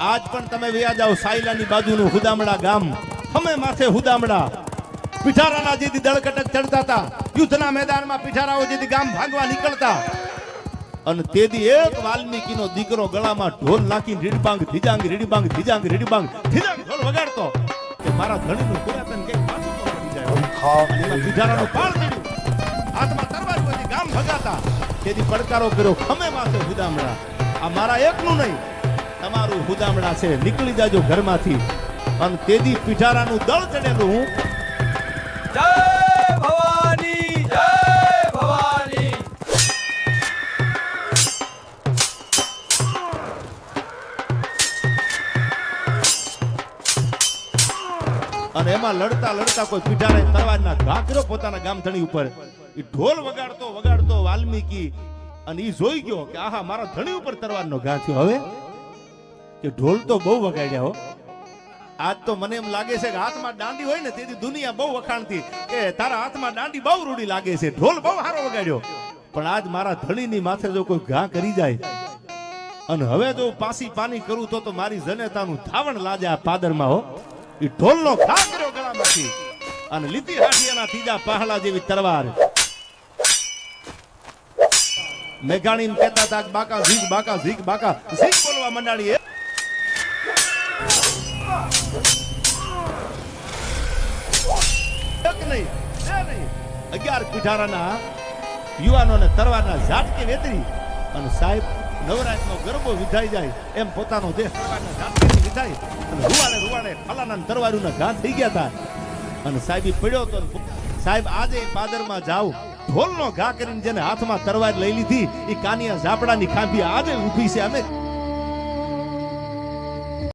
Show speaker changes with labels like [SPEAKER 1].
[SPEAKER 1] આજ પણ તમે વ્યા જાઓ સાયલાની બાજુનું હુદામડા ગામ. હમે માથે હુદામડા. પિઠારાના જેથી દળકટક ચડતા હતા. યુદ્ધના મેદાનમાં પિઠારાઓ જેથી ગામ ભાગવા નીકળતા. અને તેથી એક વાલ્મીકીનો દીકરો ગળામાં ઢોલ નાખીને રીડબાંગ, ધીજાંગ રીડબાંગ ધીજાંગ રીડબાંગ, ધીજાંગ ઢોલ વગાડતો. કે મારા ધણીનું પુરાતન કઈ પાછું પડી જાય. એમાં પાળ ચડ્યું હાથમાં તરવાર પછી ગામ ભગાતા. તેથી પડકારો કર્યો. ખમે માથે હુદામડા. આ મારા એકનું નહીં તમારું હુદામણા છે નીકળી જાજો ઘરમાંથી. અને તેદી પીઠારાનું દળ ચડેલું હું.
[SPEAKER 2] જય ભવાની જય ભવાની.
[SPEAKER 1] અને એમાં લડતા લડતા કોઈ પીઠારે તરવાના ઘાકરો પોતાના ગામધણી ઉપર. એ ઢોલ વગાડતો વગાડતો વાલ્મીકી અને એ જોઈ ગયો કે આહા મારા ધણી ઉપર તરવાનો ઘા થયો. હવે કે ઢોલ તો બહુ વગાડ્યા હો. આજ તો મને એમ લાગે છે કે હાથમાં દાંડી હોય ને તેથી દુનિયા બહુ વખાણતી. કે તારા હાથમાં દાંડી બહુ રૂડી લાગે છે. ઢોલ બહુ સારો વગાડ્યો. પણ આજ મારા ધણીની માથે જો કોઈ ઘા કરી જાય અને હવે જો પાસી પાની કરું તો મારી જનેતાનું ધાવણ લાજે આ પાદરમાં હો. ઈ ઢોલનો ઘા કર્યો ગળામાંથી અને લીધી હાથીયાના ત્રીજા પહાડા જેવી તરવાર મેઘાણી કહેતા હતા બાકા ઝીક બાકા ઝીક બાકા ઝીક બોલવા મંડાણી એક નહીં. બે નહીં. અગિયાર પીઠારાના યુવાનોને તરવાના ઝાટકે વેતરી અને સાહેબ નવરાજનો ગરબો વિધાઈ જાય એમ પોતાનો દેહ ઝાટકેથી વિધાઈ અને રૂવાડે રૂવાડે ફલાના તરવારુના ઘા થઈ ગયા હતા અને સાહેબ પડ્યો તો સાહેબ, આજે પાદરમાં જાવ ઢોલનો ઘા કરીને જેને હાથમાં તરવાર લઈ લીધી એ કાનિયા ઝાપડાની ખાંભી આજે ઊભી છે. અમે